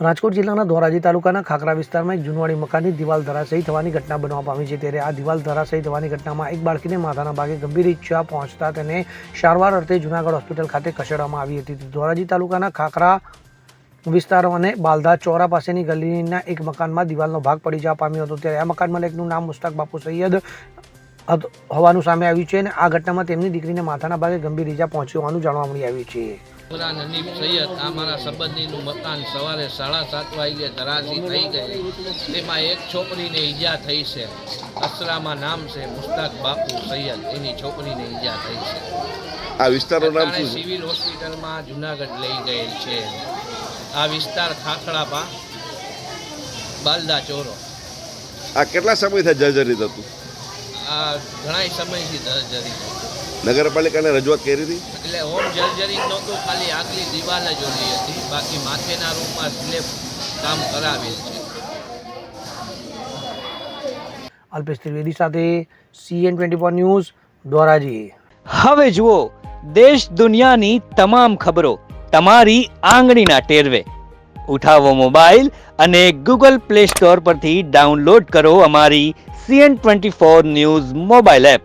રાજકોટ જિલ્લાના ધોરાજી તાલુકાના ખાખરા વિસ્તારમાં એક જૂનવાડી મકાનની દિવાલ ધરાશયી થવાની ઘટના બનવા પામી છે. ત્યારે આ દિવાલ ધરાશયી થવાની ઘટનામાં એક બાળકીને માથાના ભાગે ગંભીર ઈચ્છા પહોંચતા તેને સારવાર અર્થે જૂનાગઢ હોસ્પિટલ ખાતે ખસેડવામાં આવી હતી. ધોરાજી તાલુકાના ખાખરા વિસ્તારો અને બાલધા ચોરા પાસેની ગલીના એક મકાનમાં દિવાલનો ભાગ પડી જવા પામ્યો હતો. ત્યારે આ મકાન માલિકનું નામ મુસ્તાક બાપુ સૈયદ હોવાનું સામે આવ્યું છે અને આ ઘટનામાં તેમની દીકરીને માથાના ભાગે ગંભીર ઈજા પહોંચી હોવાનું જાણવા મળી આવ્યું છે. ઇમરાન હનીફ સૈયદ આ મારા સંબંધીનું મકાન સવારે સાડા સાત વાગે ધરાશી થઈ ગઈ. તેમાં એક છોકરીને ઈજા થઈ છે. અસરામાં નામ છે મુસ્તાક બાપુ સૈયદ. એની છોકરીને ઈજા થઈ છે. આ વિસ્તારનું નામ શું છે? સિવિલ હોસ્પિટલમાં જુનાગઢ લઈ ગયેલ છે. આ વિસ્તાર ખાખડાપા બાલદા ચોરો. આ કેટલા સમયથી જર્જરિત હતું? આ ઘણા સમયથી જર્જરિત છે નગરપાલિકાને રજૂઆત કરી હતી? એટલે હોમ જર્જરી નહોતું ખાલી આગલી દિવાલ જ ઓલી હતી. બાકી માથેના રૂમમાં સ્લેબ કામ કરાવેલ છે. અલ્પેશ ત્રિવેદી સાથે CN twenty four news Dhoraji. હવે જુઓ દેશ દુનિયાની તમામ ખબરો તમારી આંગળીના ટેરવે. ઉઠાવો મોબાઈલ અને ગૂગલ પ્લે સ્ટોર પરથી ડાઉનલોડ કરો અમારી CN twenty four news mobile app.